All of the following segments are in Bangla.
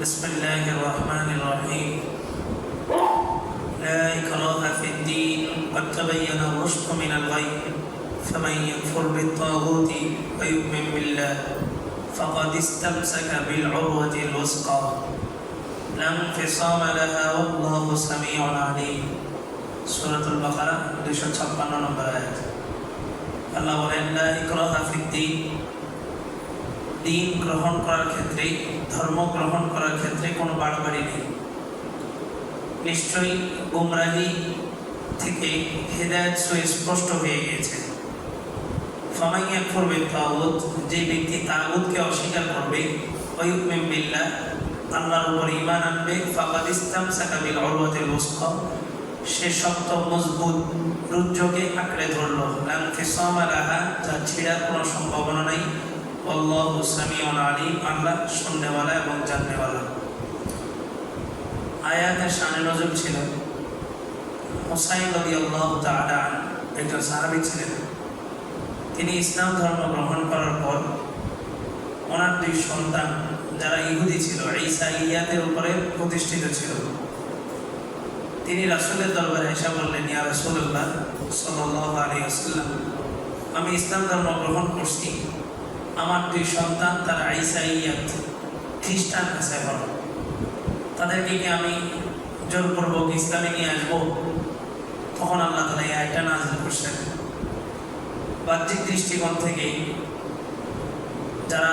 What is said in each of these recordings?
بسم الله الرحمن الرحيم لا إكراه في الدين قد تبين الرشد من الغي فمن يكفر بالطاغوت ويؤمن بالله فقد استمسك بالعروة الوثقى لا انفصام لها والله سميع عليم سورة البقرة 256 নম্বর আয়াত আল্লাহ বলেন লা ইকরাহা ফিদ্দিন দিন গ্রহণ করার ক্ষেত্রে ধর্ম গ্রহণ করার ক্ষেত্রে কোনো বাড়াবাড়ি নেই। নিশ্চয়ই গুমরাহি থেকে হেদায়ত সুস্পষ্ট হয়ে গিয়েছে। ফামাইয়া করবে তাগুত, যে ব্যক্তি তাগুতকে অস্বীকার করবে বিল্লাহ, আল্লাহর উপর ঈমান আনবে, ফাকাদ ইসতামসাকা বিল উরওয়াতিল উসকা সে শক্ত, মজবুত রুজ্জকে আঁকড়ে ধরল। লান ফিসামা লাহা, যা ছেড়ার কোনো সম্ভাবনা নাই। আল্লাহু সামিউন আলিম আল্লাহ শুননেওয়ালা এবং জাননেওয়ালা আয়াতের শানে নজর ছিল, হোসাইন রদি আল্লাহ তাআলা একজন সাহাবী ছিলেন। তিনি ইসলাম ধর্ম গ্রহণ করার পর ওনার দুই সন্তান, যারা ইহুদি ছিল, ঈসা ইলিয়াতের উপরে প্রতিষ্ঠিত ছিল। তিনি রাসুলের দরবারে এসে বললেন, ইয়া রাসূলুল্লাহ সাল্লাল্লাহু আলাইহি ওয়াসাল্লাম, আমি ইসলাম ধর্ম গ্রহণ করছি। আমার দুই সন্তান, তারা ঈসা ইলিয়াত খ্রিস্টান আছে এখন। তাদেরকে কি আমি জোর জোরপূর্বক ইসলামে নিয়ে আসব? তখন আল্লাহ তালা এই আয়টা নাজিল করছেন। বাহ্যিক দৃষ্টিকোণ থেকে যারা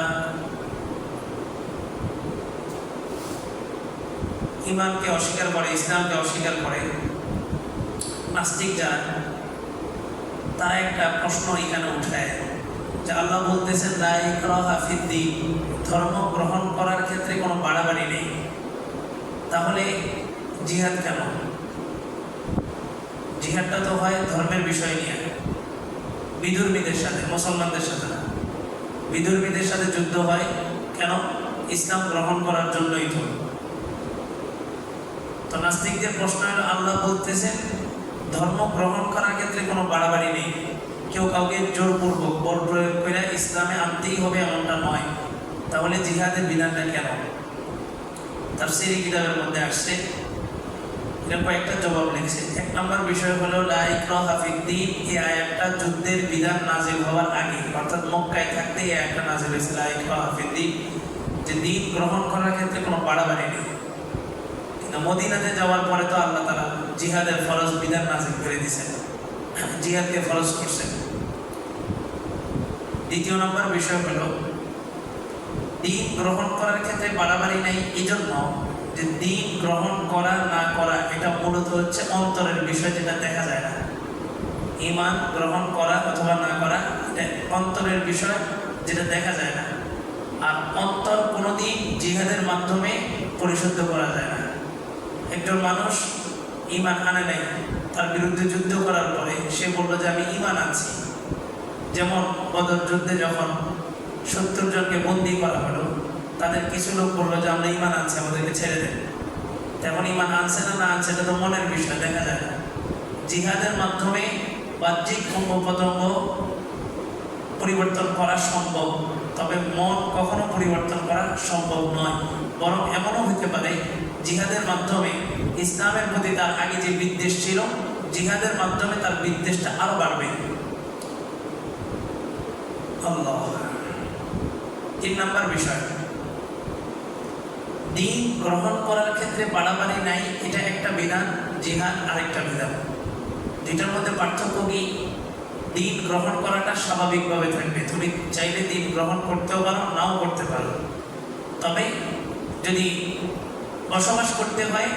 ইমানকে অস্বীকার করে, ইসলামকে অস্বীকার করে, নাস্তিক যারা, তারা একটা প্রশ্ন এখানে উঠায় যে আল্লাহ বলতেছেন ধর্ম গ্রহণ করার ক্ষেত্রে কোনো বাড়াবাড়ি নেই। তাহলে জিহাদ কেন? জিহাদটা তো হয় ধর্মের বিষয় নিয়ে। বিধর্মীদের সাথে, মুসলমানদের সাথে না। বিধর্মীদের সাথে যুদ্ধ হয় কেন? ইসলাম গ্রহণ করার জন্যই তো। তো নাস্তিকদের প্রশ্ন আল্লাহ বলতেছেন, ধর্ম গ্রহণ করার ক্ষেত্রে কোনো বাড়াবাড়ি নেই। কেউ কাউকে জোরপূর্বক বল প্রয়োগ করে ইসলামে আনতেই হবে এমনটা নয়। তাহলে জিহাদের বিধানটা কেন? তার সেই কিতাবের মধ্যে আসছে। এটা কয়েকটা জবাব লিখছে। এক নম্বর বিষয় হলো লাইক্রহাফিদ্দিন এই আয়াতটা যুদ্ধের বিধান নাজিল হওয়ার আগে, অর্থাৎ মক্কায় থাকতে এই আয়াতটা নাজিল হয়েছে লাইক্রহাফিদ্দিন যে দিন গ্রহণ করার ক্ষেত্রে কোনো বাড়াবাড়ি নেই। কিন্তু মদিনাতে যাওয়ার পরে তো আল্লাহ তারা জিহাদের ফরজ বিধান নাজিল করে দিয়েছেন। জিহাদকে ফরজ করছেন। দ্বিতীয় নম্বর বিষয় হলো দিন গ্রহণ করার ক্ষেত্রে বাড়াবাড়ি নাই। এই জন্য যে দিন গ্রহণ করা, না করা, এটা মূলত হচ্ছে অন্তরের বিষয় যেটা দেখা যায় না। ইমান গ্রহণ করা অথবা না করা, এটা অন্তরের বিষয় যেটা দেখা যায় না। আর অন্তর কোনোদিন জিহাদের মাধ্যমে পরিশুদ্ধ করা যায় না। একজন মানুষ ইমান আনে নাই, তার বিরুদ্ধে যুদ্ধ করার পরে সে বলল যে, আমি ইমান আছি যেমন বদর যুদ্ধে যখন সত্তর জনকে বন্দি করা হলো, তাদের কিছু লোক বলল যে, আমরা ইমান আনছি, আমাদেরকে ছেড়ে দেন। তেমন ইমান আনছে না না আনছে, এটা তো মনের বিষয়, দেখা যায় না। জিহাদের মাধ্যমে বাহ্যিক অঙ্গ পরিবর্তন করা সম্ভব, তবে মন কখনো পরিবর্তন করা সম্ভব নয়। বরং এমনও হতে পারে, জিহাদের মাধ্যমে ইসলামের প্রতি তার আগে যে বিদ্বেষ ছিল, জিহাদের মাধ্যমে তার বিদ্বেষটা আরও বাড়বে। তিন নম্বর বিষয়। দিন গ্রহণ করার ক্ষেত্রে বাড়াবাড়ি নাই, এটা একটা বিধান, জিহাদ আরেকটা বিধান। দুইটার মধ্যে পার্থক্য কি? দিন গ্রহণ করাটা স্বাভাবিকভাবে থাকবে। তুমি চাইলে দিন গ্রহণ করতেও পারো, নাও করতে পারো। তবে যদি বসবাস করতে হয়,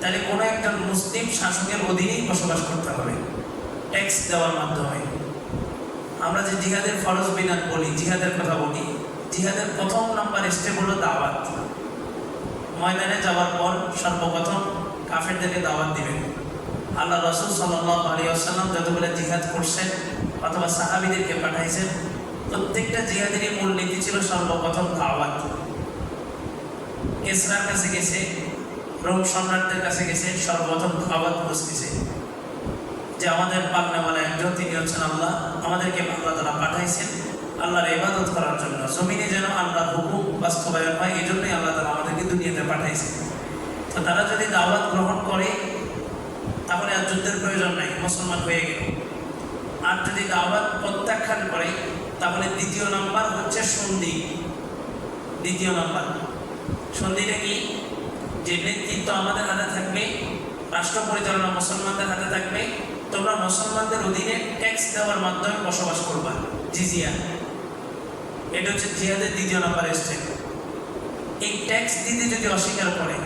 তাহলে কোনো একটা মুসলিম শাসকের অধীনেই বসবাস করতে হবে। ট্যাক্স দেওয়ার মাধ্যমে। আমরা যে জিহাদের ফরজ বিধান বলি, জিহাদের কথা বলি, জিহাদের প্রথম নাম্বার স্টেপ হলো দাওয়াত। ময়দানে যাওয়ার পর সর্বপ্রথম কাফেরদেরকে দাওয়াত দিবেন। আল্লাহ রসুল সাল্লাহ আলী আসাল্লাম যতগুলো জিহাদ করছেন অথবা সাহাবিদেরকে পাঠাইছেন, প্রত্যেকটা জিহাদেরই মূল নীতি ছিল সর্বপ্রথম দাওয়াত। কেসরার কাছে গেছে, রোম সম্রাটদের কাছে গেছে, সর্বপ্রথম দাওয়াত বসতেছে। যে আমাদের পাকনাওয়ালা একজন, তিনি হচ্ছেন আল্লাহ। আমাদেরকে আল্লাহ তারা পাঠাইছেন আল্লাহর ইবাদত করার জন্য। জমিনে যেন আল্লাহর হুকুম বাস্তবায়ন হয় এই জন্যই আল্লাহ তালা আমাদেরকে দুনিয়াতে পাঠাইছে তো তারা যদি দাওয়াত গ্রহণ করে, তাহলে আর যুদ্ধের প্রয়োজন নাই, মুসলমান হয়ে গেল। আর যদি দাওয়াত প্রত্যাখ্যান করে, তাহলে দ্বিতীয় নাম্বার হচ্ছে সন্ধি। দ্বিতীয় নাম্বার। সন্ধিটা কি? যে নেতৃত্ব আমাদের হাতে থাকবে, রাষ্ট্র পরিচালনা মুসলমানদের হাতে থাকবে তোমরা মুসলমানদের অধীনে ট্যাক্স দেওয়ার মাধ্যমে বসবাস করবা। জিজিয়া। এটা হচ্ছে জিহাদের দ্বিতীয় নাম্বার স্টেপ এই ট্যাক্স দিতে যদি অস্বীকার করে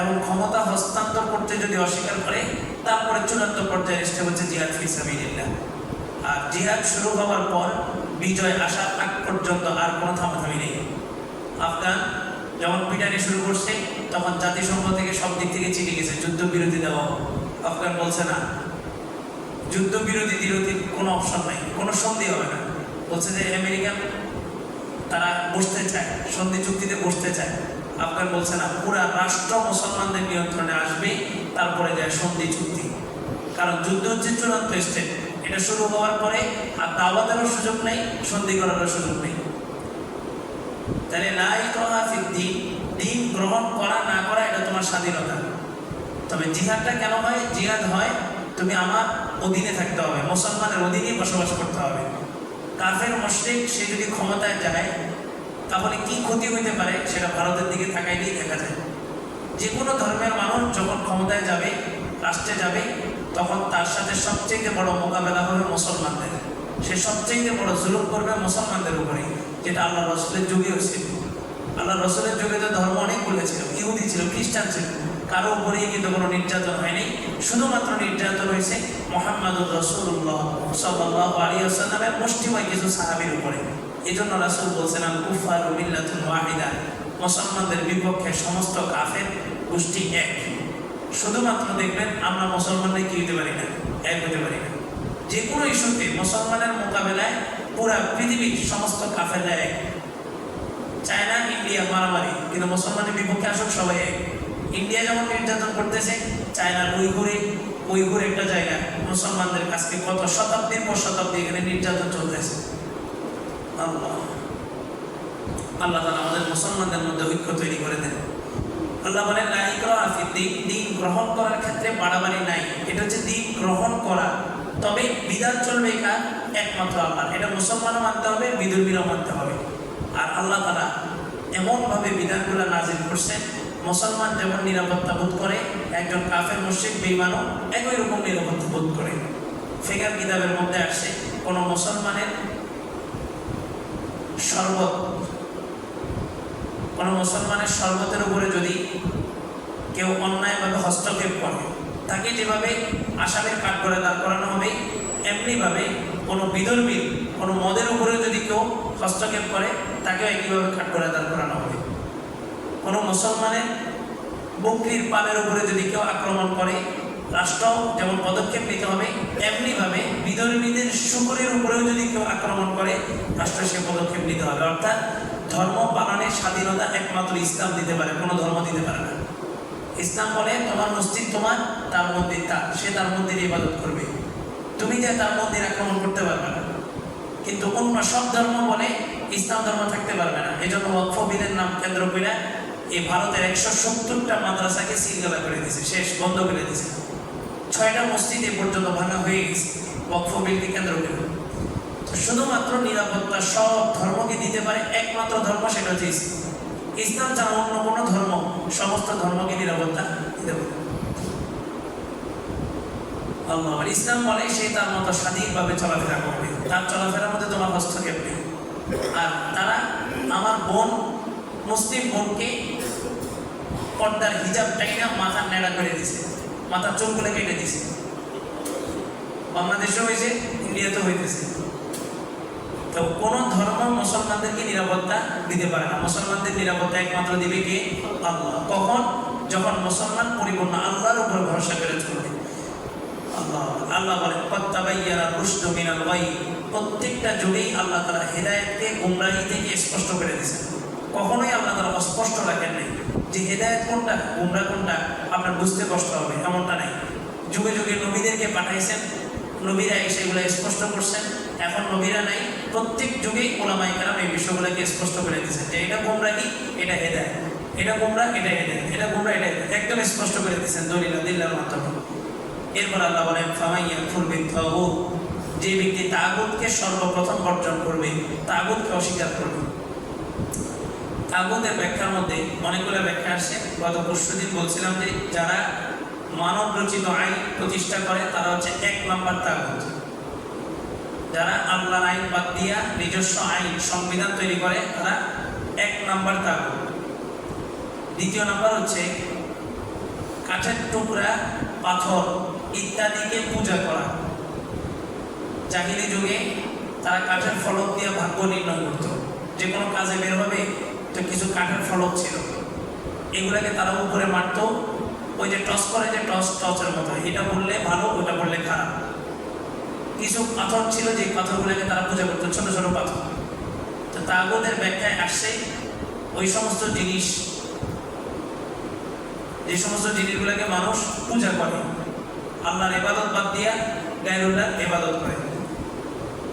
এবং ক্ষমতা হস্তান্তর করতে যদি অস্বীকার করে, তারপরে চূড়ান্ত পর্যায়ে স্টেপ হচ্ছে জিহাদ ফিসাবিল্লাহ আর জিহাদ শুরু হওয়ার পর বিজয় আসার আগ পর্যন্ত আর কোনো থামাথামি নেই। আফগান যখন পিটানি শুরু করছে, তখন জাতিসংঘ থেকে সব দিক থেকে চিঠি গেছে যুদ্ধ বিরতি দেওয়া আফগান বলছে না যুদ্ধ বিরতি বিরতির কোনো অপশন নাই, কোনো সন্ধি হবে না। বলছে যে আমেরিকান তারা বসতে চায়, সন্ধি চুক্তিতে বসতে চায়। আফগান বলছে, না, পুরা রাষ্ট্র মুসলমানদের নিয়ন্ত্রণে আসবে, তারপরে যায় সন্ধি চুক্তি। কারণ যুদ্ধ হচ্ছে চূড়ান্ত স্টেপ। এটা শুরু হওয়ার পরে আর দাওয়াতেরও সুযোগ নেই, সন্ধি করারও সুযোগ নেই। তাহলে করা দিন দিন গ্রহণ করা না করা, এটা তোমার স্বাধীনতা। তবে জিহাদটা কেন হয়? জিহাদ হয়, তুমি আমার অধীনে থাকতে হবে, মুসলমানের অধীনে বসবাস করতে হবে। কাফের, মুশরিক, সে যদি ক্ষমতায় যায়, তাহলে কি ক্ষতি হইতে পারে সেটা ভারতের দিকে তাকাইলেই দেখা যায়। যে কোনো ধর্মের মানুষ যখন ক্ষমতায় যাবে, রাষ্ট্রে যাবে, তখন তার সাথে সবচেয়ে বড় মোকাবেলা হবে মুসলমানদের। সে সবচেয়ে বড় জুলুম করবে মুসলমানদের উপরে, যেটা আল্লাহ রসুলের যুগেও ছিল আল্লাহ রসুলের যুগে তো ধর্ম অনেক বলেছিল, ইহুদি ছিল, খ্রিস্টান ছিল। কারও উপরেই কিন্তু কোনো নির্যাতন হয়নি। শুধুমাত্র নির্যাতন হয়েছে মোহাম্মদ রসুল্লাহ সাল্লাহ আলী আলিয়াল্লামের মুষ্টিময় কিছু সাহাবির উপরে। এই জন্য রাসুল বলছিলাম কুফার মিল্লাতুল ওয়াহিদা। মুসলমানদের বিপক্ষে সমস্ত কাফের গোষ্ঠী এক। শুধুমাত্র দেখবেন, আমরা মুসলমানরা কি হতে পারি না, এক হতে পারি না। যে কোনো ইস্যুতে মুসলমানের মোকাবেলায় পুরা পৃথিবীর সমস্ত কাফেররা এক। চায়না, ইন্ডিয়া, মারামারি, কিন্তু মুসলমানের বিপক্ষে আসুক সবাই এক। ইন্ডিয়া যেমন নির্যাতন করতেছে, চায়নার উইঘুরে, উইঘুর একটা জায়গা, মুসলমানদের কাছকে কত শতাব্দীর পর শতাব্দী এখানে নির্যাতন চলতেছে। আল্লাহ। আল্লাহ তালা আমাদের মুসলমানদের মধ্যে ঐক্য তৈরি করে দেন। আল্লাহ বলেন আফি দিন দিন গ্রহণ করার ক্ষেত্রে বাড়াবাড়ি নাই। এটা হচ্ছে দিন গ্রহণ করা। তবে বিধান চলবে কার একমাত্র আল্লাহ এটা মুসলমানও মানতে হবে বিদুর্মীরাও মানতে হবে। আর আল্লাহ তালা এমনভাবে বিধানগুলো নাজিল করছেন মুসলমান যেমন নিরাপত্তা বোধ করে, একজন কাফের, মুশ্রিক বেইমানও একই রকম নিরাপত্তা বোধ করে। ফেকার কিতাবের মধ্যে আসছে কোনো মুসলমানের শরবত, কোনো মুসলমানের শরবতের উপরে যদি কেউ অন্যায়ভাবে হস্তক্ষেপ করে, তাকে যেভাবে আসামের কাঠ করে দাঁড় করানো হবে, এমনিভাবে কোনো বিধর্মীর কোনো মদের উপরে যদি কেউ হস্তক্ষেপ করে, তাকেও একইভাবে কাঠ করে দাঁড় করানো হবে। কোনো মুসলমানের বকরির পালের উপরে যদি কেউ আক্রমণ করে রাষ্ট্র যেমন পদক্ষেপ নিতে হবে এমনিভাবে বিধর্মীদের শুকুরের উপরেও যদি কেউ আক্রমণ করে, রাষ্ট্র সে পদক্ষেপ নিতে হবে। অর্থাৎ ধর্ম পালনের স্বাধীনতা একমাত্র ইসলাম দিতে পারে, কোনো ধর্ম দিতে পারে না। ইসলাম বলে, তোমার মসজিদ তোমার, তার মন্দির তার। সে তার মন্দির ইবাদত করবে। তুমি যে তার মন্দির আক্রমণ করতে পারবে না। কিন্তু অন্য সব ধর্ম বলে, ইসলাম ধর্ম থাকতে পারবে না। এই জন্য বিলের নাম কেন্দ্র করে এই ভারতের একশো সত্তরটা মাদ্রাসাকে সিলগালা করে দিয়েছে, শেষ, বন্ধ করে দিয়েছে। ছয়টা মসজিদ এ পর্যন্ত ভাঙা হয়ে গেছে ওয়াকফ বিলকে কেন্দ্র শুধুমাত্র নিরাপত্তা সব ধর্মকে দিতে পারে, একমাত্র ধর্ম সেটা হচ্ছে ইসলাম। ইসলাম ছাড়া অন্য কোনো ধর্ম, সমস্ত ধর্মকে নিরাপত্তা দিতে পারে। আল্লাহ ইসলাম বলে, সে তার মতো স্বাধীনভাবে চলাফেরা করবে। তার চলাফেরার মধ্যে তোমার হস্তক্ষেপ নেই। আর তারা আমার বোন, মুসলিম বোনকে পর্দার হিজাবটাকে না মাথা নেড়া করে দিছে। মাথার চুলগুলো কেটে দিছে। বাংলাদেশে হয়েছে ইন্ডিয়াতে হইতেছে। তো কোন ধর্ম মুসলমানদেরকে নিরাপত্তা দিতে পারে না। মুসলমানদের নিরাপত্তা একমাত্র দিবে আল্লাহ। কখন? যখন মুসলমান পরিপূর্ণ আল্লাহর উপর ভরসা করে চলবে। আল্লাহ বলেন কত্তাবাইয়ারা রুষ্ট মিনাল ওয়াই প্রত্যেকটা যুগেই আল্লাহ তারা হেদায়েতকে গুমরাহি থেকে স্পষ্ট করে দিয়েছেন। কখনোই আল্লাহ তারা অস্পষ্ট রাখেন নাই। যে হেদায়েত কোনটা, গুমরা কোনটা, আপনার বুঝতে কষ্ট হবে, এমনটা নাই। যুগে যুগে নবীদেরকে পাঠাইছেন, নবীরা এসে এগুলো স্পষ্ট করছেন, এখন নবীরা নাই, প্রত্যেক যুগেই ওলামাই কালাম এই বিষয়গুলোকে স্পষ্ট করে দিয়েছেন যে এটা গুমরাহি এটা হেদায়েত। এটা গোমরা, এটা এটা এটা গোমরা, এটা একদম স্পষ্ট করে দিচ্ছেন দলিল দিল্লার মাধ্যমে। এরপর আল্লাহ বলেন, ফামাইয়া ফুলবে তাগুত। যে ব্যক্তি তাগুতকে সর্বপ্রথম বর্জন করবে, তাগুতকে অস্বীকার করবে। তাগুতের ব্যাখ্যার মধ্যে অনেকগুলো ব্যাখ্যা আসছে গত পরশু দিন বলছিলাম যে যারা মানব রচিত আইন প্রতিষ্ঠা করে, তারা হচ্ছে এক নম্বর তাগুত। যারা আল্লাহর আইন বাদ দিয়া নিজস্ব আইন, সংবিধান তৈরি করে, তারা এক নাম্বার তাগুত। দ্বিতীয় নাম্বার হচ্ছে কাঠের টুকরা, পাথর ইত্যাদিকে পূজা করা। জাহিলি যুগে তারা কাঠের ফলক দিয়ে ভাগ্য নির্ণয় করত। যে কোনো কাজে বের হবে তো কিছু কাঠের ফলক ছিল, এগুলাকে তারা উপরে মারত। ওই যে টস করে যে টস, টসের মতো। এটা বললে ভালো ওটা বললে খারাপ। কিছু পাথর ছিল যে পাথরগুলোকে তারা পূজা করতো, ছোট ছোট পাথর। তো তাগুদের ব্যাখ্যায় আসছে, ওই সমস্ত জিনিস, যে সমস্ত জিনিসগুলোকে মানুষ পূজা করে, আল্লাহর ইবাদত বাদ দিয়া গায়রুল্লাহর ইবাদত করে।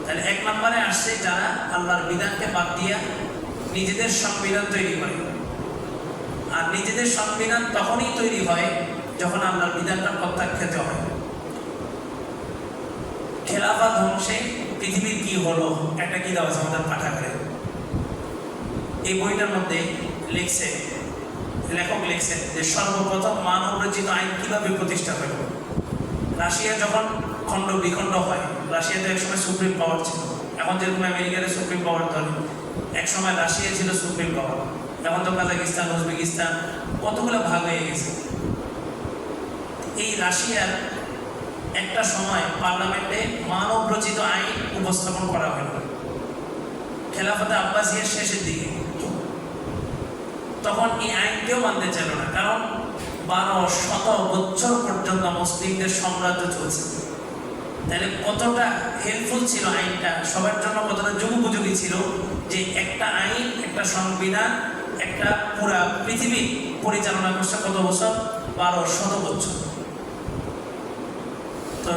তাহলে এক নম্বরে আসছে যারা আল্লাহর বিধানকে বাদ দিয়া নিজেদের সংবিধান তৈরি করে আর নিজেদের সংবিধান তখনই তৈরি হয় যখন আল্লাহর বিধানটা প্রত্যাখ্যাত হয়। খেলাফা ধ্বংসে পৃথিবীর কি হলো, একটা কি দেওয়া আমাদের এই বইটার মধ্যে লিখছে, লেখক লিখছেন যে সর্বপ্রথম মানব রচিত আইন কীভাবে প্রতিষ্ঠা হলো? রাশিয়া যখন খণ্ড বিখণ্ড হয়, রাশিয়াতে একসময় সুপ্রিম পাওয়ার ছিল। এখন যেরকম আমেরিকাতে সুপ্রিম পাওয়ার ধরে একসময় রাশিয়া ছিল সুপ্রিম পাওয়ার এখন তো কাজাকিস্তান উজবেকিস্তান, কতগুলো ভাগ হয়ে গেছে। এই রাশিয়ার একটা সময় পার্লামেন্টে মানব রচিত আইন উপস্থাপন করা হলো। খেলাফতে আব্বাসিয়ার শেষের দিকে। তখন এই আইন আইনকেও মানতে চাইল না, কারণ বারো শত বছর পর্যন্ত মুসলিমদের সাম্রাজ্য চলছে। তাহলে কতটা হেল্পফুল ছিল আইনটা? সবার জন্য কতটা যুগোপযোগী ছিল যে একটা আইন, একটা সংবিধান, একটা পুরা পৃথিবী পরিচালনা করছে কত বছর? বারো শত বছর। তো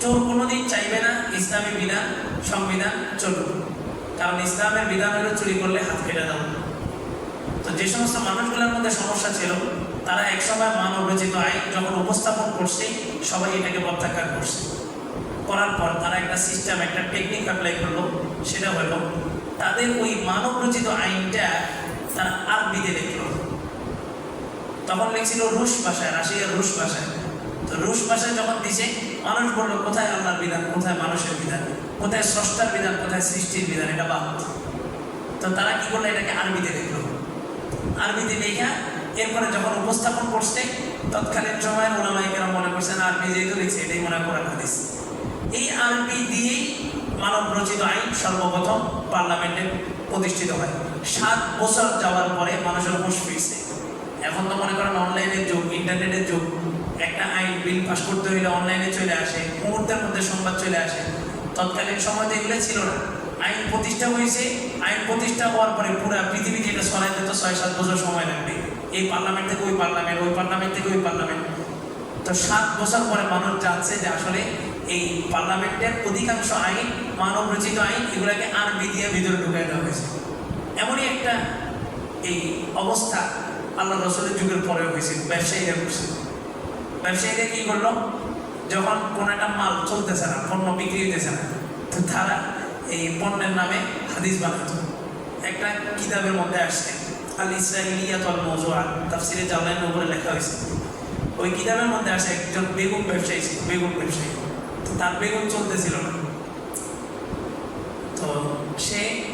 চোর কোনোদিন চাইবে না ইসলামী বিধান, সংবিধান চলুক। কারণ ইসলামের বিধান হলো চুরি করলে হাত কেটে দেওয়া। তো যে সমস্ত মানুষগুলোর মধ্যে সমস্যা ছিল তারা একসময় মানব রচিত আইন যখন উপস্থাপন করছে, সবাই এটাকে প্রত্যাখ্যান করছে। করার পর তারা একটা সিস্টেম একটা টেকনিক অ্যাপ্লাই করল, সেটা হলো তাদের ওই মানব রচিত আইনটা তারা আরবিতে লিখলো। তখন লিখছিল রুশ ভাষায়, রাশিয়ার রুশ ভাষায়। তো রুশ ভাষায় যখন দিছে, মানুষ বলল, কোথায় আল্লাহর বিধান? কোথায় মানুষের বিধান? কোথায় স্রষ্টার বিধান? কোথায় সৃষ্টির বিধান? এটা বাদ তো তারা কি করল? এটাকে আরবিতে লিখলো। আরবিতে লেখা এরপরে যখন উপস্থাপন করছে, তৎকালীন সময় ওলামাইকেরা মনে করছেন আরবি যেহেতু লিখছে এটাই মনে করেন হাদিস। এই আরবি দিয়েই মানব রচিত আইন সর্বপ্রথম পার্লামেন্টে প্রতিষ্ঠিত হয়। সাত বছর যাওয়ার পরে মানুষের হুঁশ ফিরছে। এখন তো মনে করেন অনলাইনের যুগ ইন্টারনেটের যুগ। একটা আইন বিল পাস করতে হইলে অনলাইনে চলে আসে, মুহূর্তের মধ্যে সংবাদ চলে আসে। তৎকালীন সময় তো এগুলো ছিল না। আইন প্রতিষ্ঠা হয়েছে, আইন প্রতিষ্ঠা হওয়ার পরে পুরো পৃথিবী যেটা ছড়াইতে তো ছয় সাত বছর সময় লাগবে। এই পার্লামেন্ট থেকে ওই পার্লামেন্ট ওই পার্লামেন্ট থেকে ওই পার্লামেন্ট। তো সাত বছর পরে মানুষ জানছে যে আসলে এই পার্লামেন্টের অধিকাংশ আইন, মানব রচিত আইন, এগুলাকে আরবি দিয়ে ভিতরে ঢুকাই দেওয়া হয়েছে। এমনই একটা এই অবস্থা আল্লাহ রসুলের যুগের পরে হয়েছিল ব্যবসায়ীরা করছে। ব্যবসায়ীরা কি করল? যখন কোনো একটা মাল চলতেছে না, পণ্য বিক্রি হইতেছে না, তো তারা এই পণ্যের নামে হাদিস বানাতো। একটা কিতাবের মধ্যে আসছে আল তাফসিরে লেখা হয়েছে। ওই কিতাবের মধ্যে একজন বেগুন ব্যবসায়ী ছিল বেগুন ব্যবসায়ী। তো তার বেগুন চলতেছিল না। তো সে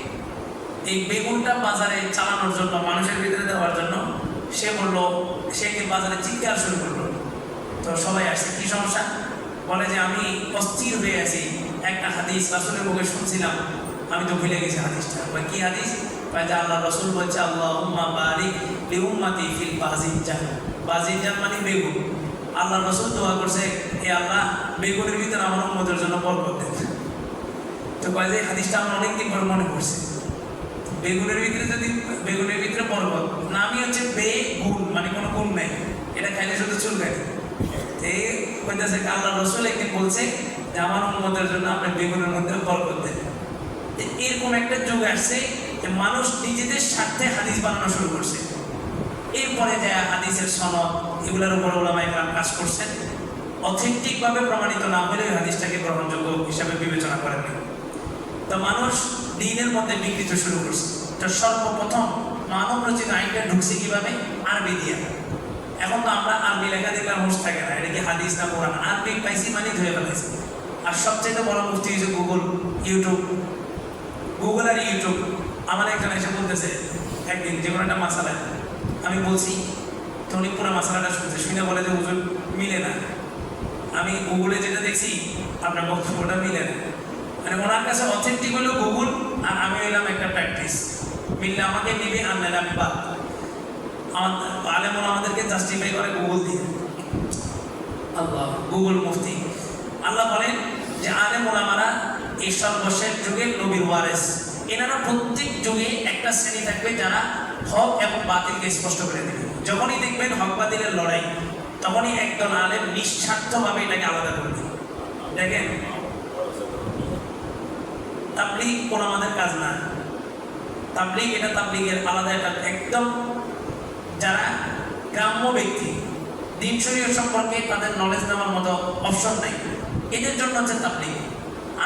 এই বেগুনটা বাজারে চালানোর জন্য, মানুষের ভিতরে দেওয়ার জন্য, সে বলল, সে বাজারে চিৎকার শুরু করল? তো সবাই আসছে, কি সমস্যা? বলে যে, আমি অস্থির হয়ে আছি। একটা হাদিস রাসুলের মুখে শুনছিলাম। আমি তো ভুলে গেছি হাদিসটা। বা কি হাদিস? বা আল্লাহ রসুল বলছে আল্লাহ উম্মা বারিক লি উম্মাতি ফিল বাজিজান বাজিজান মানে বেগুন আল্লাহ রসুল দোয়া করছে এ আল্লাহ বেগুনের ভিতরে আমার উম্মতের জন্য বরকত দেন তো কয় যে, হাদিসটা আমার অনেকদিন পরে মনে পড়ছে। বেগুনের ভিতরে যদি, বেগুনের ভিতরে পর্বত, নামই হচ্ছে বেগুন মানে কোনো গুণ নেই। এটা খাইলে শুধু চুলবে এই কইতেছে আল্লাহ, রসুল একদিন বলছে যে, আমার উন্মতের জন্য আপনি বেগুনের মধ্যে বরকত দেন। এরকম একটা যুগ আসছে মানুষ নিজেদের স্বার্থে হাদিস বানানো শুরু করছে। এরপরে যে হাদিসের সনদ, এগুলোর উপর ওলামাই কাজ করছেন। অথেন্টিকভাবে প্রমাণিত না হলে হাদিসটাকে গ্রহণযোগ্য হিসাবে বিবেচনা করেননি। তো মানুষ দিনের মধ্যে বিকৃত শুরু করছে। তো সর্বপ্রথম মানব রচিত আইনটা ঢুকছে কীভাবে? আরবি দিয়ে। এখন তো আমরা আরবি লেখা দেখলে আর থাকে না। এটা কি হাদিস না কোরআন? আরবি পাইছি মানে ধুয়ে ফেলাইছি আর সবচেয়ে বড় মুক্তি হয়েছে গুগল, ইউটিউব। গুগল আর ইউটিউব। আমার একজন এসে বলতেছে একদিন যে কোনো একটা মাসালা আমি বলছি তো উনি পুরো মাসালাটা শুনছে শুনে বলে যে ওজন মিলে না। আমি গুগলে যেটা দেখছি আপনার বক্তব্যটা মিলে না। মানে ওনার কাছে অথেন্টিক হলো গুগল আর আমি হইলাম একটা প্র্যাকটিস মিললে আমাকে নিবে আর বাদ আমাদের আলেমন আমাদেরকে জাস্টিফাই করে গুগল দিয়ে। আল্লাহ। গুগল মুফতি। আল্লাহ বলেন যে আলেম ওলামারা এই সর্বশেষ যুগে নবীর ওয়ারেস এনারা প্রত্যেক যুগে একটা শ্রেণি থাকবে যারা হক এবং বাতিলকে স্পষ্ট করে দেবে। যখনই দেখবেন হক বাতিলের লড়াই, তখনই একদল আলেম নিঃস্বার্থভাবে এটাকে আলাদা করে দেবে। দেখেন, তাবলিগ কোন আমাদের কাজ না। তাবলিগ এটা তাবলিগের আলাদা একটা একদম যারা গ্রাম্য ব্যক্তি, দিন শরীর সম্পর্কে তাদের নলেজ নেওয়ার মতো অপশন নাই। এদের জন্য হচ্ছে তাবলিগ।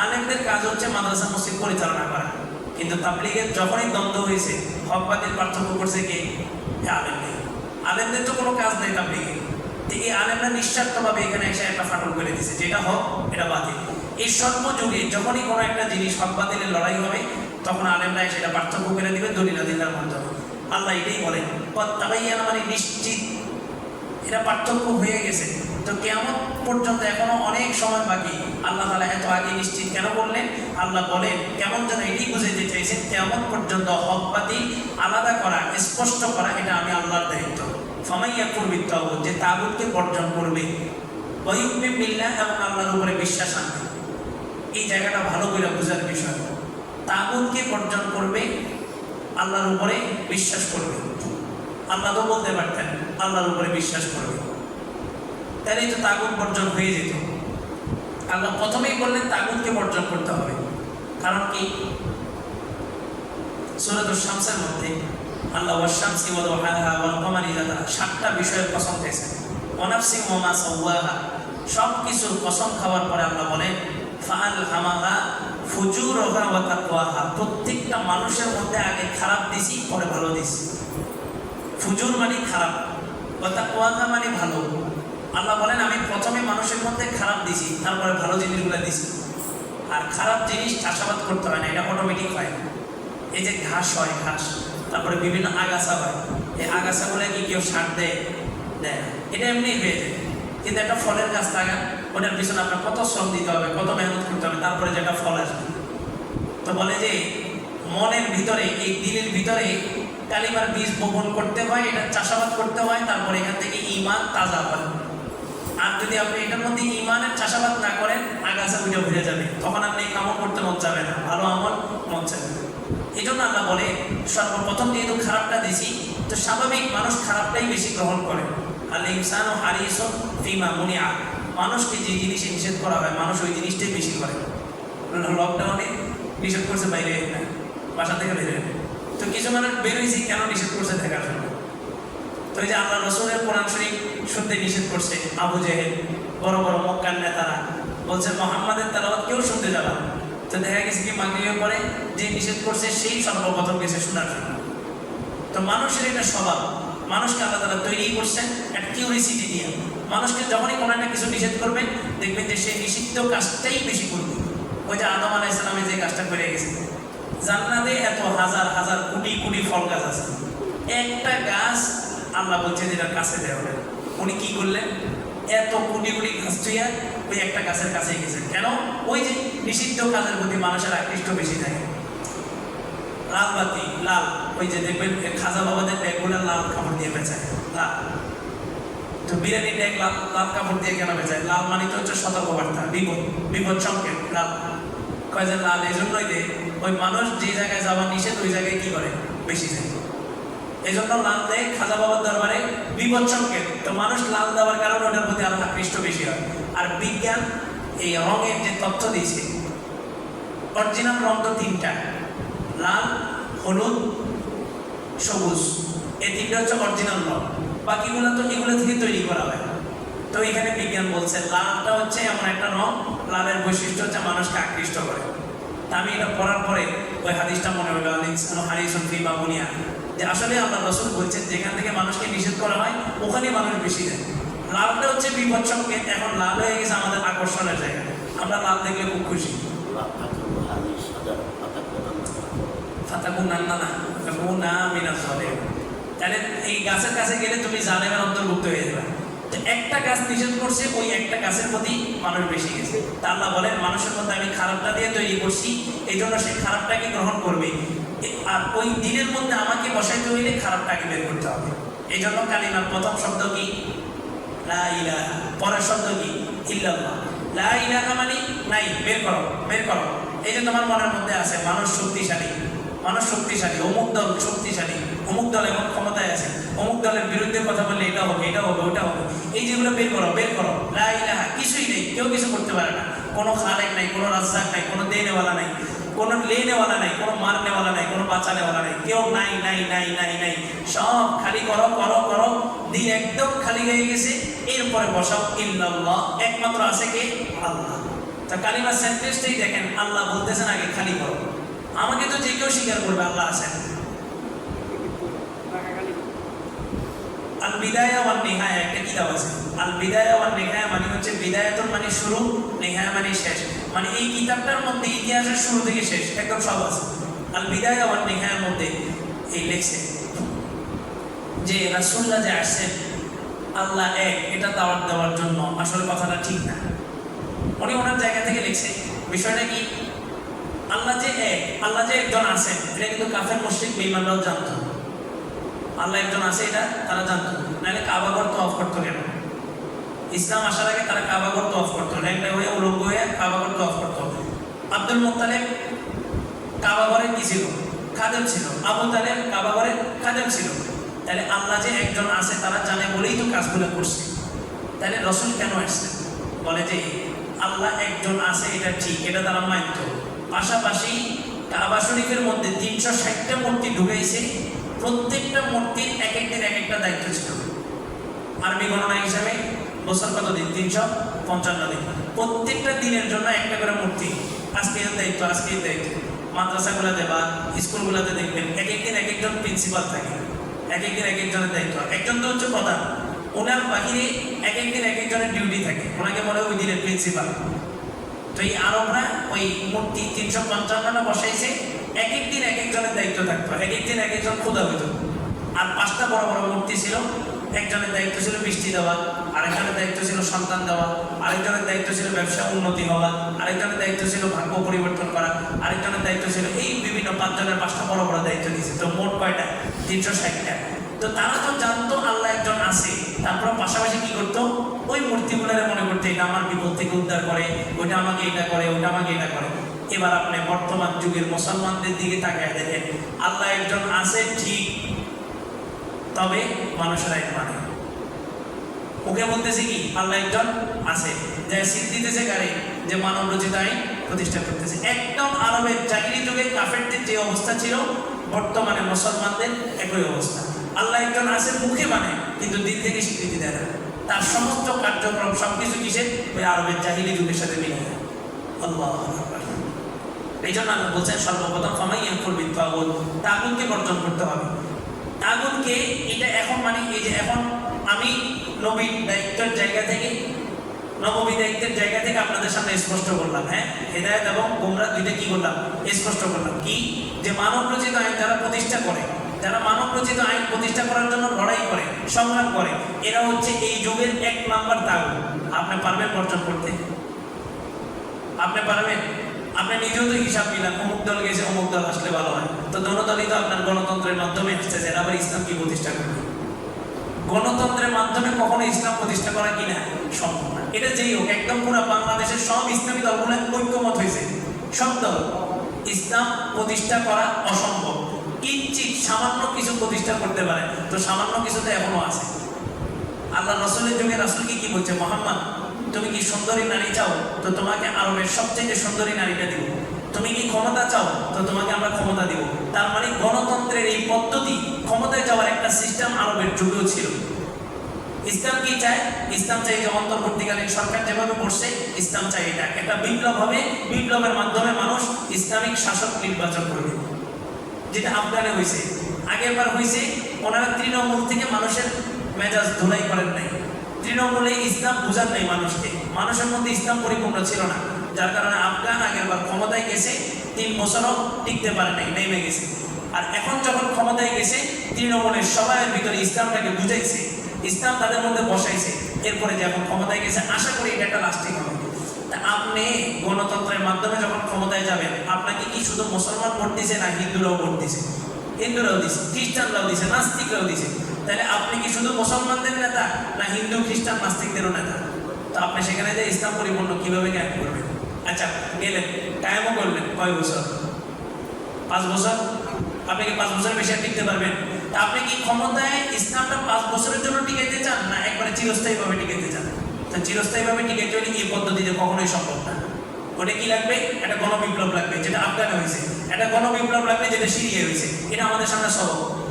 আলেমদের কাজ হচ্ছে মাদ্রাসা মসজিদ পরিচালনা করা। কিন্তু তাবলিগের যখনই দ্বন্দ্ব হয়েছে হকবাদের পার্থক্য করছে কি? আলেম আলেমদের। তো কোনো কাজ নেই তাবলিগে। তো এই আলেমরা নিঃস্বার্থভাবে এখানে এসে একটা ফাটল করে দিছে যেটা হক, এটা বাতিল। এই সর্বযুগে যখনই কোনো একটা জিনিস হক বাতিলের লড়াই হবে, তখন আলেমরা এসে এটা পার্থক্য করে দিবে, দলিলা দিল্লার মাধ্যমে আল্লাহ এটাই বলেন তাবাইয়ানা মানে নিশ্চিত। এটা পার্থক্য হয়ে গেছে। তো কেমন পর্যন্ত এখনও অনেক সময় বাকি। আল্লাহ তালা এত আগে নিশ্চিত কেন বললেন আল্লাহ বলেন, কেমন যেন এটি বুঝাইতে চাইছেন কেমন পর্যন্ত হকবাতি আলাদা করা, স্পষ্ট করা, এটা আমি আল্লাহর দায়িত্ব। ফামাইয়া করবি তাগুত যে তাগুতকে বর্জন করবে। ওয়ুকমে মিল্লা এবং আল্লাহর উপরে বিশ্বাস আনবে। এই জায়গাটা ভালো করে বোঝার বিষয়। তাগুতকে বর্জন করবে, আল্লাহর উপরে বিশ্বাস করবে। আল্লাহ তো বলতে পারতেন, আল্লাহর উপরে বিশ্বাস করবে। তাহলেই তো তাগুত বর্জন হয়ে যেত। আল্লাহ প্রথমেই বললেন তাগুতকে বর্জন করতে হবে। কারণ কি? সুরাতুল শামসের মধ্যে আল্লাহ ওয়াশামসি ওয়া দুহাহা কমারি ইযা সাতটা বিষয়ের কসম ওয়ানাফসি ওয়া মা সাওয়াহা। সব কিছুর কসম খাওয়ার পরে আল্লাহ বলেন, ফাআল হামাহা ফুজুরহা ওয়া তাকওয়াহা। প্রত্যেকটা মানুষের মধ্যে আগে খারাপ দিছি, পরে ভালো দিছি। ফুজুর মানে খারাপ, ওয়া তাকওয়াহা মানে ভালো। আল্লাহ বলেন, আমি প্রথমে মানুষের মধ্যে খারাপ দিছি, তারপরে ভালো জিনিসগুলো দিছি। আর খারাপ জিনিস চাষাবাদ করতে হয় না, এটা অটোমেটিক হয় এই যে ঘাস হয়, ঘাস, তারপরে বিভিন্ন আগাছা হয়। এই আগাছাগুলো কি কেউ সার দেয়? দেয় এটা এমনি হয়ে যায়। কিন্তু একটা ফলের গাছ লাগান ওটার পিছনে আপনার কত শ্রম দিতে হবে, কত মেহনত করতে হবে, তারপরে যেটা ফল আসবে। তো বলে যে, মনের ভিতরে, এই দিলের ভিতরে কালিমার বীজ বপন করতে হয়, এটা চাষাবাদ করতে হয়, তারপরে এখান থেকে ইমান তাজা হয়। আর যদি আপনি এটার মধ্যে ইমানের চাষাবাদ না করেন আগাছা উঠে ভরে যাবে। তখন আপনি কামড় করতে মন যাবে না। ভালো আমল মন চাবে এই জন্য আল্লাহ বলে, সর্বপ্রথম যেহেতু খারাপটা দিছি, তো স্বাভাবিক মানুষ খারাপটাই বেশি গ্রহণ করে। আল ইনসান ও হারিস ফিমা মুনিয়া মানুষকে যে জিনিসে নিষেধ করা হয়, মানুষ ওই জিনিসটাই বেশি করে। লকডাউনে নিষেধ করছে বাইরে বাসা থেকে বের না। তো কিছু মানুষ বের হয়েছে, কেন নিষেধ করছে দেখার জন্য? তো যে আল্লাহ রসুলের কোরআন শরীফ শুনতে নিষেধ করছে আবু জেহেল, বড় বড় মক্কার নেতারা। বলছে, মোহাম্মদের তেলাওয়াত কেউ শুনতে যাবে তো দেখা গেছে কি, মাগরিবের পরে যে নিষেধ করছে, সেই সর্বপ্রথম গেছে শোনার জন্য। তো মানুষের এটা স্বভাব। মানুষকে আল্লাহ তালা তৈরি করছেন একটা কিউরিসিটি দিয়ে মানুষকে যখনই কোনো একটা কিছু নিষেধ করবেন, দেখবেন যে সেই নিষিদ্ধ কাজটাই বেশি করবে। ওই যে আদম আলাহ ইসলামে যে কাজটা করে গেছে, জান্নাতে এত হাজার হাজার কোটি কোটি ফল গাছ আছে। একটা গাছ আল্লাহ বলছে যেটা কাছে দেওয়া উনি কি করলেন? এত কোটি কোটি গাছ ছুঁয়া ওই একটা গাছের কাছে গেছেন। কেন? ওই যে নিষিদ্ধ কাজের প্রতি মানুষের আকৃষ্ট বেশি থাকে। লাল বাতি, লাল। ওই যে দেখবেন খাজা বাবাদের ব্যাগগুলো লাল কাপড় দিয়ে বেচায়। লাল। তো বিরিয়ানি ট্যাগ লাল লাল কাপড় দিয়ে কেন বেচায়? লাল মানে তো হচ্ছে সতর্কবার্তা, বিপদ বিপদ সংকেত, লাল। কয় যে লাল এই জন্যই যে ওই মানুষ যে জায়গায় যাওয়ার নিষেধ, ওই জায়গায় কি করে? বেশি যায় এই জন্য লাল দেয়, খাজা বাবার দরবারে বিপদ সংকেত তো মানুষ লাল দেওয়ার কারণে ওটার প্রতি আরও আকৃষ্ট বেশি হয়। আর বিজ্ঞান এই রঙের যে তথ্য দিয়েছে, অরিজিনাল রং তো তিনটা। লাল, হলুদ, সবুজ। এই তিনটা হচ্ছে অরিজিনাল রং। বাকিগুলো তো এগুলো থেকে তৈরি করা হয়। তো এখানে বিজ্ঞান বলছে, লালটা হচ্ছে এমন একটা রং, লালের বৈশিষ্ট্য হচ্ছে মানুষকে আকৃষ্ট করে। তা আমি এটা পড়ার পরে ওই হাদিসটা মনে হলো হারিসন ফি বাবুনিয়া। যে আসলে আল্লাহ রসুল বলছেন, যেখান থেকে মানুষকে নিষেধ করা হয়, ওখানে মানুষ বেশি যায় লালটা হচ্ছে বিপদ সংকেত, এখন লাল হয়ে গেছে আমাদের আকর্ষণের জায়গা আমরা লাল দেখলে খুব খুশি। তাহলে এই গাছের কাছে গেলে তুমি জালেমের অন্তর্ভুক্ত হয়ে যাবে। একটা গাছ নিষেধ করছে, ওই একটা গাছের প্রতি মানুষ বেশি গেছে। তা আল্লাহ বলেন, মানুষের মধ্যে আমি খারাপটা দিয়ে তৈরি করছি এই জন্য সে খারাপটাকে গ্রহণ করবে। আর ওই দিনের মধ্যে আমাকে বসাইতে হইলে খারাপটাকে বের করতে হবে। এই জন্য কালিমার প্রথম শব্দ কি? লা ইলাহা। পরের শব্দ কি? ইল্লাল্লাহ। লা ইলাহা মানে নাই, বের করো বের করো। এই যে তোমার মনের মধ্যে আছে, মানুষ শক্তিশালী মানুষ শক্তিশালী, অমুক দল শক্তিশালী, অমুক দল এমন ক্ষমতায় আছে, অমুক দলের বিরুদ্ধে কথা বললে এটা হবে এটা হবে, ওটা হবে। এই যেগুলো বের করো বের করো। লা কিছুই নেই, কেউ কিছু করতে পারে না। কোনো খালেক নাই, কোনো রাজ্জাক নাই, কোনো দেনেওয়ালা নাই। কোনো লেনেওয়ালা নাই, কোনো মারনেওয়ালা নাই, কোনো বাঁচানেওয়ালা নাই, কেউ নাই নাই নাই নাই নাই। সব খালি করো করো করো। দিন একদম খালি হয়ে গেছে। এরপরে বসাও, ইল্লাল্লাহ। একমাত্র আছে কে? আল্লাহ। তা কালিমা সেন্টেন্সটাই দেখেন, আল্লাহ বলতেছেন আগে খালি করো। আমাকে তো যে কেউ স্বীকার করবে, আল্লাহ আছেন। আল বিদায়া ওয়ান একটা কিতাব আছে? আল বিদায়া ওয়ান নিহায়া মানে হচ্ছে বিদায়াতুন মানে শুরু, নিহায়া মানে শেষ। মানে এই কিতাবটার মধ্যে ইতিহাসের শুরু থেকে শেষ, একদম সব আছে। আল বিদায়া ওয়ান নিহায়ার মধ্যে এই লেখছে যে রাসূলুল্লাহ যে আসছেন, আল্লাহ এক, এটা দাওয়াত দেওয়ার জন্য। আসলে কথাটা ঠিক না। উনি ওনার জায়গা থেকে লিখছে, বিষয়টা কি? আল্লাহ যে এক, আল্লাহ যে একজন আছেন, এটা কিন্তু কাফের, মুশরিক বেঈমানরাও জানতো। আল্লাহ একজন আছে এটা, তারা জানতো। নাহলে কাবাঘর তো অফ করতো কেন? ইসলাম আসার আগে তারা কাবাঘর তো অফ করতো ল্যাংটা হয়ে, উলঙ্গ হয়ে কাবাঘর তো অফ করতো। আব্দুল মোত্তালেব কাবাঘরে কি ছিল? খাদেম ছিল। আবু তালেব কাবাঘরে খাদেম ছিল। তাহলে আল্লাহ যে একজন আছে, তারা জানে বলেই তো কাজগুলো করছে। তাহলে রসুল কেন আসছে? বলে যে, আল্লাহ একজন আছে, এটা ঠিক, এটা তারা মানত। পাশাপাশি কাবা শরীফের মধ্যে তিনশো ষাটটা মূর্তি ঢুকাইছে। প্রত্যেকটা মূর্তির এক একদিন এক একটা দায়িত্ব ছিল। আরবি গণনা হিসাবে বছর কত দিন তিনশো পঞ্চান্ন দিন প্রত্যেকটা দিনের জন্য একটা করে মূর্তি। আজকে এর দায়িত্ব আজকে এর দায়িত্ব। মাদ্রাসাগুলোতে বা স্কুলগুলোতে দেখবেন এক একদিন এক একজন প্রিন্সিপাল থাকে। এক একদিন এক একজনের দায়িত্ব। একজন তো হচ্ছে প্রধান। ওনার বাহিরে এক একদিন এক একজনের ডিউটি থাকে। ওনাকে বলে ওই দিনের প্রিন্সিপাল তো এই আরবরা ওই মূর্তি তিনশো পঞ্চান্নটা বসাইছে এক একদিন এক একজনের দায়িত্ব থাকতো। এক একদিন এক একজন খোদা হইতো। আর পাঁচটা বড় বড় মূর্তি ছিল একজনের দায়িত্ব ছিল বৃষ্টি দেওয়া, আরেকজনের দায়িত্ব ছিল সন্তান দেওয়া, আরেকজনের দায়িত্ব ছিল ব্যবসা উন্নতি হওয়া, আরেকজনের দায়িত্ব ছিল ভাগ্য পরিবর্তন করা, আরেকজনের দায়িত্ব ছিল এই বিভিন্ন পাঁচজনের পাঁচটা বড় বড় দায়িত্ব দিয়েছে তো মোট কয়টা? তিনশো ষাটটা। তো তারা তো জানতো আল্লাহ একজন আছে, তারপর পাশাপাশি কি করতো? ওই মূর্তিগুলোরে মনে করতে, এটা আমার বিপদ থেকে উদ্ধার করে, ওইটা আমাকে এটা করে, ওইটা আমাকে এটা করে। এবার আপনি বর্তমান যুগের মুসলমানদের দিকে তাকায় দেখেন, আল্লাহ একজন আছে, ঠিক তবে মানুষের আইন মানে। ওকে বলতেছে কি, আল্লাহ একজন আছে, যে সিট দিতেছে গাড়ি যে মানব রচিত আইন প্রতিষ্ঠা করতেছে। একদম আরবের চাকরি যুগে কাফেরদের যে অবস্থা ছিল, বর্তমানে মুসলমানদের একই অবস্থা। আল্লাহ একজন আছে, মুখে মানে কিন্তু দিন থেকে স্বীকৃতি দেয় না। তার সমস্ত কার্যক্রম, সবকিছু কিসের? ওই আরবের জাহিলি যুগের সাথে মিলে যায়। এই জন্য আমি বলছেন, সর্বপ্রথম ফামাই এরপর বিদ্যাগুল তাগুনকে বর্জন করতে হবে। তাগুনকে এটা এখন মানে এই যে এখন আমি নবীর দায়িত্বের জায়গা থেকে নবমী দায়িত্বের জায়গা থেকে আপনাদের সামনে স্পষ্ট করলাম হ্যাঁ? হেদায়ত এবং গোমরা দুইটা কি করলাম? স্পষ্ট করলাম। কি? যে মানব রচিত আইন যারা প্রতিষ্ঠা করে, যারা মানব রচিত আইন প্রতিষ্ঠা করার জন্য লড়াই করে, সংগ্রাম করে, এরা হচ্ছে এই যুগের এক নাম্বার তাগুন আপনি পারবেন বর্জন করতে? আপনি পারবেন? আপনি নিজেও তো হিসাব মিলান অমুক দল গেছে, অমুক দল আসলে ভালো হয়। তো দোনো দলই তো আপনার গণতন্ত্রের মাধ্যমে আসতেছে আবার ইসলাম কি প্রতিষ্ঠা করবে? গণতন্ত্রের মাধ্যমে কখনো ইসলাম প্রতিষ্ঠা করা কিনা সম্ভব না। এটা যেই হোক, একদম পুরো বাংলাদেশের সব ইসলামী দলগুলো ঐক্যমত হয়েছে। সব দল। ইসলাম প্রতিষ্ঠা করা অসম্ভব। কিঞ্চিত সামান্য কিছু প্রতিষ্ঠা করতে পারে, তো সামান্য কিছু তো এখনও আছে। আল্লাহ রসুলের যুগে রাসুলকে কি বলছে? মোহাম্মদ তুমি কি সুন্দরী নারী চাও, তো তোমাকে আরবের সবচেয়ে সুন্দরী নারীটা দিব। তুমি কি ক্ষমতা চাও, তো তোমাকে আমরা ক্ষমতা দিব। তার মানে গণতন্ত্রের এই পদ্ধতি ক্ষমতায় যাওয়ার একটা সিস্টেম আরবের যুগেও ছিল। ইসলাম কি চায়? ইসলাম চাই যে অন্তর্বর্তীকালীন সরকার যেভাবে করছে, ইসলাম চাই এটা। একটা বিপ্লব হবে, বিপ্লবের মাধ্যমে মানুষ ইসলামিক শাসক নির্বাচন করবে। যেটা আফগানে হয়েছে আগের বার হয়েছে ওনারা তৃণমূল থেকে মানুষের মেজাজ ধুলাই করেন নাই। তৃণমূলে ইসলাম বুঝার নাই মানুষকে। মানুষের মধ্যে ইসলাম পরিপূর্ণ ছিল না। যার কারণে আফগান আগের বার ক্ষমতায় গেছে, তিন বছরও টিকতে পারে নাই, নেমে গেছে। আর এখন যখন ক্ষমতায় গেছে, তৃণমূলের সবাইয়ের ভিতরে ইসলামটাকে বুঝাইছে। ইসলাম তাদের মধ্যে বসাইছে। এরপরে যে এখন ক্ষমতায় গেছে, আশা করি এটা একটা লাস্টিং হবে। আপনি গণতন্ত্রের মাধ্যমে যখন ক্ষমতায় যাবেন, আপনাকে কি শুধু মুসলমান ভোট দিছে না হিন্দুরাও ভোট দিছে? হিন্দুরাও দিছে, খ্রিস্টানরাও দিছে, নাস্তিকরাও দিছে। তাহলে আপনি কি শুধু মুসলমানদের নেতা না হিন্দু, খ্রিস্টান নাস্তিকদেরও নেতা? তো আপনি সেখানে যে ইসলাম পরিপূর্ণ কীভাবে জ্ঞান করবেন? আচ্ছা গেলেন। কায়েমও করলেন কয় বছর? পাঁচ বছর? আপনি কি পাঁচ বছর বেশি টিকতে পারবেন? তা আপনি কি ক্ষমতায় ইসলামটা পাঁচ বছরের জন্য টিকাইতে চান না একবারে চিরস্থায়ীভাবে টিকাইতে চান? তো চিরস্থায়ীভাবে টিকাইতে হলে এই পদ্ধতিতে কখনোই সম্ভব না। ওটা কি লাগবে? একটা গণবিপ্লব লাগবে, যেটা আফগানে হয়েছে। একটা গণবিপ্লব লাগবে, যেটা সিরিয়া হয়েছে। এটা আমাদের সামনে সবক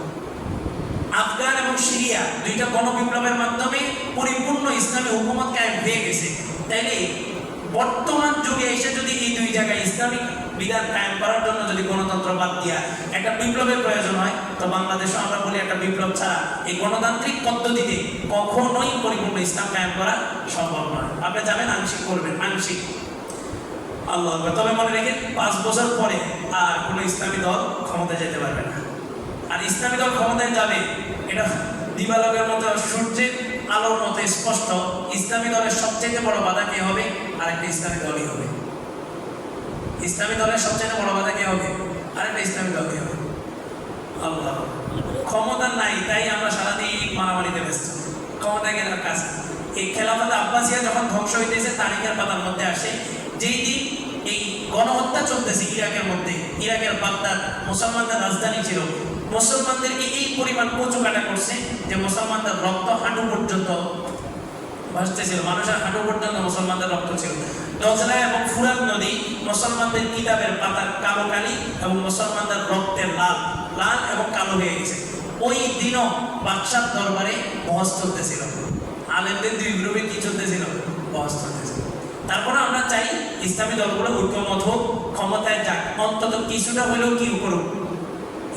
আফগান এবং সিরিয়া দুইটা গণবিপ্লবের মাধ্যমে পরিপূর্ণ ইসলামী হুকুমত কায়েম হয়ে গেছে। তাইলে বর্তমান যুগে এসে যদি এই দুই জায়গায় ইসলামিক বিধান কায়েম করার জন্য যদি গণতন্ত্র বাদ দিয়া একটা বিপ্লবের প্রয়োজন হয়, তো বাংলাদেশে আমরা বলি একটা বিপ্লব ছাড়া এই গণতান্ত্রিক পদ্ধতিতে কখনোই পরিপূর্ণ ইসলাম কায়েম করা সম্ভব নয়। আপনি যাবেন আংশিক করবেন, আংশিক। আল্লাহ। তবে মনে রেখে পাঁচ বছর পরে আর কোনো ইসলামী দল ক্ষমতায় যেতে পারবে না। আর ইসলামী দল ক্ষমতায় যাবে, এটা দিবালকের মতো সূর্যের আলোর মতো স্পষ্ট। ইসলামী দলের সবচেয়ে বড় বাধা কে হবে? আর একটা ইসলামী দলই হবে। ইসলামী দলের সবচেয়ে বড় বাধা কে হবে? আরেকটা ইসলামী দলই হবে? আল্লাহ। ক্ষমতা নাই, তাই আমরা সারাদিন মারামারিতে ব্যস্ত। ক্ষমতায় গেলে কাজ এই খেলাফত আব্বাসিয়া যখন ধ্বংস হইতেছে, তারিখের পাতার মধ্যে আসে, যেই দিন এই গণহত্যা চলতেছে ইরাকের মধ্যে। ইরাকের বাগদাদ, মুসলমানদের রাজধানী ছিল। মুসলমানদেরকে এই পরিমাণ কচু কাটা করছে যে মুসলমানদের রক্ত হাঁটু পর্যন্ত ভাসতেছিল। মানুষের হাঁটু পর্যন্ত মুসলমানদের রক্ত ছিল। দজলা এবং ফুরাত নদী মুসলমানদের কিতাবের পাতার কালো কালি এবং মুসলমানদের রক্তের লাল লাল এবং কালো হয়ে গেছে। ওই দিনও বাদশার দরবারে বহস চলতেছিল। আলেমদের দুই গ্রুপে কি চলতেছিল? বহস চলতেছিল। তারপরে আমরা চাই ইসলামী দলগুলো ঐক্যমত হোক, ক্ষমতায় যাক। অন্তত কিছুটা হলেও কি করুক।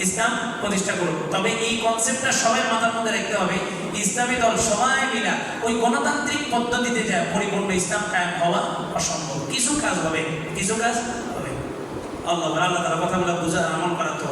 ইসলাম প্রতিষ্ঠা করুক তবে এই কনসেপ্টটা সবাই মাথার মধ্যে রাখতে হবে, ইসলামী দল সবাই মিলা ওই গণতান্ত্রিক পদ্ধতিতে যা পরিপূর্ণ ইসলাম কায়েম হওয়া অসম্ভব। কিছু কাজ হবে, কিছু কাজ হবে। আল্লাহ আল্লাহ তারা কথা বলে বুঝা আমল করার তো